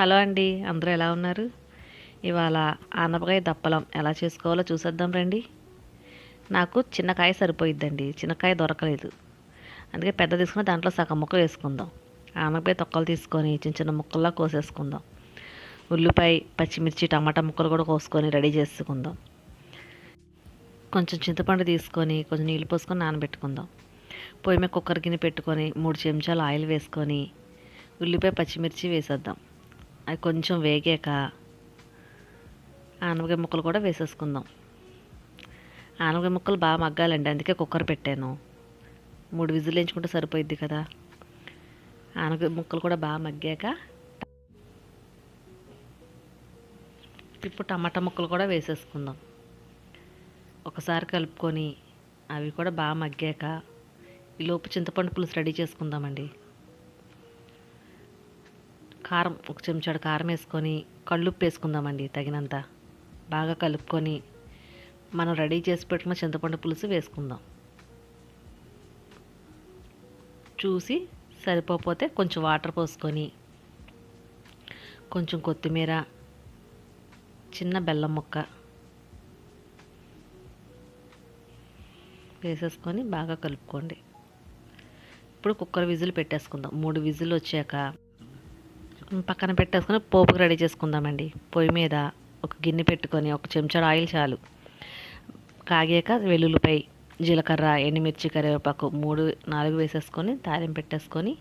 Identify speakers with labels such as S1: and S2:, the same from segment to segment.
S1: Hello అండి అందరూ ఎలా ఉన్నారు? ఇవాళ ఆనపకాయ దప్పలం ఎలా చేసుకోవాలో చూసేద్దాం రండి. నాకు చిన్నకాయ సరిపోయిద్దండి చిన్నకాయ దొరకలేదు. అందుకే పెద్ద తీసుకుని దాంట్లో సగం ముక్క వేసుకుందాం. ఆనపకాయ తొక్కలు తీసుకొని చిన్న చిన్న ముక్కల్లా కోసేసుకుందాం. ఉల్లిపాయ పచ్చిమిర్చి టమాటా ముక్కలు కూడా కోసుకొని రెడీ చేసుకుందాం. కొంచెం చింతపండు తీసుకొని కొంచెం నీళ్ళు పోసుకొని నానబెట్టుకుందాం. పొయ్యి మీద కుక్కర్ గిన్నె పెట్టుకొని మూడు చెంచాలు ఆయిల్ వేసుకొని ఉల్లిపాయ పచ్చిమిర్చి వేసేద్దాం. అది కొంచెం వేగాక ఆనపకాయ ముక్కలు కూడా వేసేసుకుందాం. ఆనపకాయ ముక్కలు బాగా మగ్గాలండి అందుకే కుక్కర్ పెట్టాను. మూడు విజులు వేయించుకుంటే సరిపోయిద్ది కదా. ఆనపకాయ ముక్కలు కూడా బాగా మగ్గాక ఇప్పుడు టమాటా ముక్కలు కూడా వేసేసుకుందాం. ఒకసారి కలుపుకొని అవి కూడా బాగా మగ్గాక ఈలోపు చింతపండు పులుసు రెడీ చేసుకుందామండి. కారం ఒక చెంచాడు కారం వేసుకొని కళ్ళుప్పు వేసుకుందామండి తగినంత. బాగా కలుపుకొని మనం రెడీ చేసి పెట్టుకున్న చింతపండు పులుసు వేసుకుందాం. చూసి సరిపోతే కొంచెం వాటర్ పోసుకొని కొంచెం కొత్తిమీర చిన్న బెల్లం ముక్క వేసేసుకొని బాగా కలుపుకోండి. ఇప్పుడు కుక్కర్ విజిల్ పెట్టేసుకుందాం. మూడు విజిల్ వచ్చాక పక్కన పెట్టేసుకొని పోపుకు రెడీ చేసుకుందామండి. పొయ్యి మీద ఒక గిన్నె పెట్టుకొని ఒక చెంచాడు ఆయిల్ చాలు. కాగాక వెల్లుల్లిపై జీలకర్ర ఎండుమిర్చి కరివేపాకు మూడు నాలుగు వేసేసుకొని తాలింపు పెట్టేసుకొని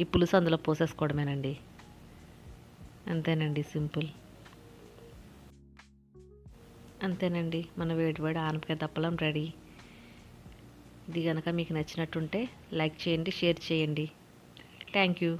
S1: ఈ పులుసు అందులో పోసేసుకోవడమేనండి. అంతేనండి సింపుల్. అంతేనండి మన వేడి వేడి ఆనపకాయ దప్పలం రెడీ. ఇది కనుక మీకు నచ్చినట్టుంటే లైక్ చేయండి షేర్ చేయండి. Thank you.